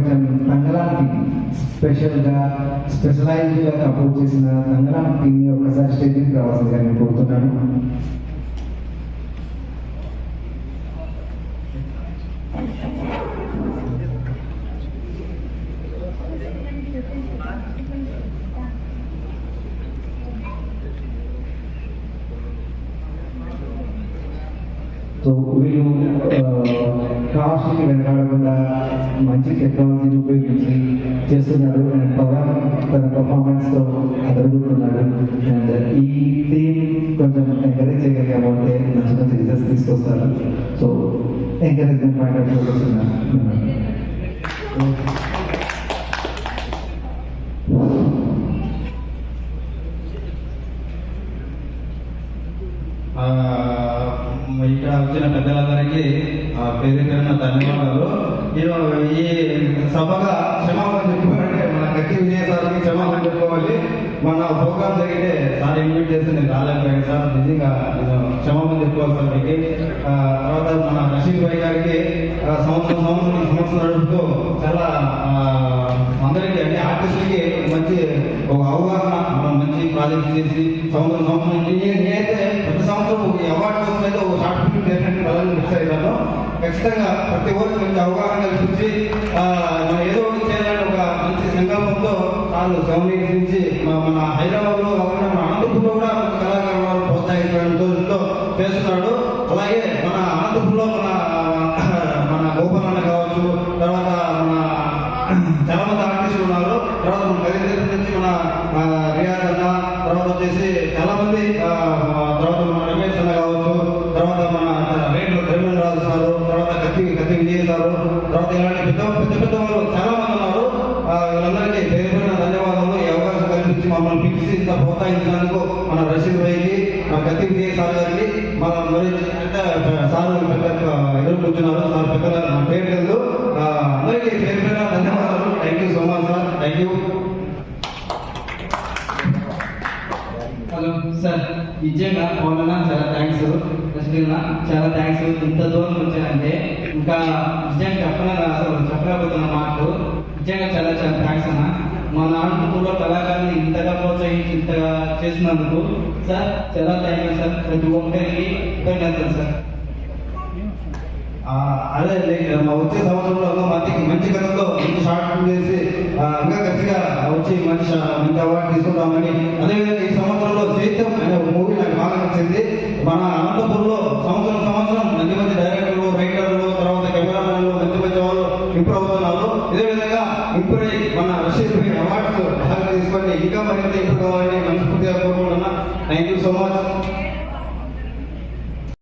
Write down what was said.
తంగలాం team స్పెషల్గా స్పెషలైజ్డ్గా oppose చేసిన తంగలాం టీంని ఒకసారి స్టేజ్కి రావాల్సిందిగా నేను కోరుతున్నాను. సో వీళ్ళు కాస్ట్కి వెనకాడకుండా మంచి టెక్నాలజీని ఉపయోగించి చేస్తున్నారు అండ్ పవన్ తన పర్ఫార్మెన్స్తో అదరుగుతున్నాడు అండ్ ఈ టీం కొంచెం ఎంకరేజ్ చేయగలిగామంటే మంచి మంచి రిజల్ట్స్ తీసుకొస్తారు so encouragement point of view వస్తున్నాను ఆ, ఇక్కడ వచ్చిన పెద్దలందరికీ ఆ, పేరు పేరున ధన్యవాదాలు. నేను ఈ సభగా క్షమాపణ చెప్పుకోవాలంటే మన కత్తి విజయ సార్కి క్షమాపణ చెప్పుకోవాలి. మన ప్రోగ్రామ్ జరిగితే సార్ ఇన్వైట్ చేస్తే నేను రాలేకపోయాను సార్. నిజంగా నేను క్షమాపణ చెప్పుకోవాలి సార్ మీకు తర్వాత మన రషీద్ భాయ్ గారికి సంవత్సరం సంవత్సరం సంవత్సరం నడుపుతూ చాలా అందరికీ అంటే ఆర్టిస్టులకి మంచి ఒక అవగాహన మనం మంచి ప్రాజెక్ట్ చేసి సంవత్సరం సంవత్సరం నేను- నేనైతే ప్రతి సంవత్సరం ఈ అవార్డు చేసినట్టు ఖచ్చితంగా ప్రతి ఒక్కరికి మంచి అవగాహన కల్పించి మనం ఏదో ఒకటి చేయాలని ఒక మంచి సంకల్పంతో వాళ్ళు సమీకరించి మన హైదరాబాద్లో కాకుండా మన అనంతపురంలో కూడా మన కళాకారులను ప్రోత్సహించడంతో ఎంతో చేస్తున్నాడు. అలాగే మన అనంతపురంలో మన మన గోపాల్ కావచ్చు తర్వాత మన చాలా మంది ఆర్టిస్టులు ఉన్నారు. తర్వాత మన కరీంనగర్ నుంచి మన రియాజ్ అన్న తర్వాత వచ్చేసి చాలా కత్తి కత్తి విజయ్ సారు తర్వాత ఇలాంటి పెద్ద పెద్ద పెద్ద వాళ్ళు చాలా మంది ఉన్నారు. వీళ్ళందరికీ పేరుపైన ధన్యవాదాలు. ఈ అవకాశం కల్పించి మమ్మల్ని పిలిచి ఇంత ప్రోత్సహించినందుకు మన రషీద్ భాయ్కి మన కత్తి విజయ్ సార్ గారికి మన మరి పెద్ద సార్ పెద్ద ఎదురు కూర్చున్నారు. సార్ పెద్ద పేరు లేదు. అందరికీ పేరుపైన హలో సార్ నిజంగా పవన్ చాలా థ్యాంక్స్ రష్మిల్నా చాలా థ్యాంక్స్ ఇంత దూరం వచ్చానంటే ఇంకా నిజంగా చెప్పనా అసలు చెప్పలేకపోతున్న మాటలు. నిజంగా చాలా చాలా థ్యాంక్స్ అన్న. మా నాన్న కూడా కళాకారులు ఇంతగా ప్రోత్సహించి ఇంతగా చేసినందుకు సార్ చాలా థ్యాంక్ యూ సార్. ప్రతి ఒక్కరికి ధన్యవాదాలు సార్. అదే మా వచ్చే సంవత్సరంలో ఇంకా ఇంప్రూవ్ అయ్యి మన రషీద్ భాయ్ అవార్డ్స్ బాగా తీసుకొని ఇంకా మరింత ఇంప్రూవ్ కావాలని మనస్ఫూర్తిగా కోరుకుంటున్నా. Thank you so much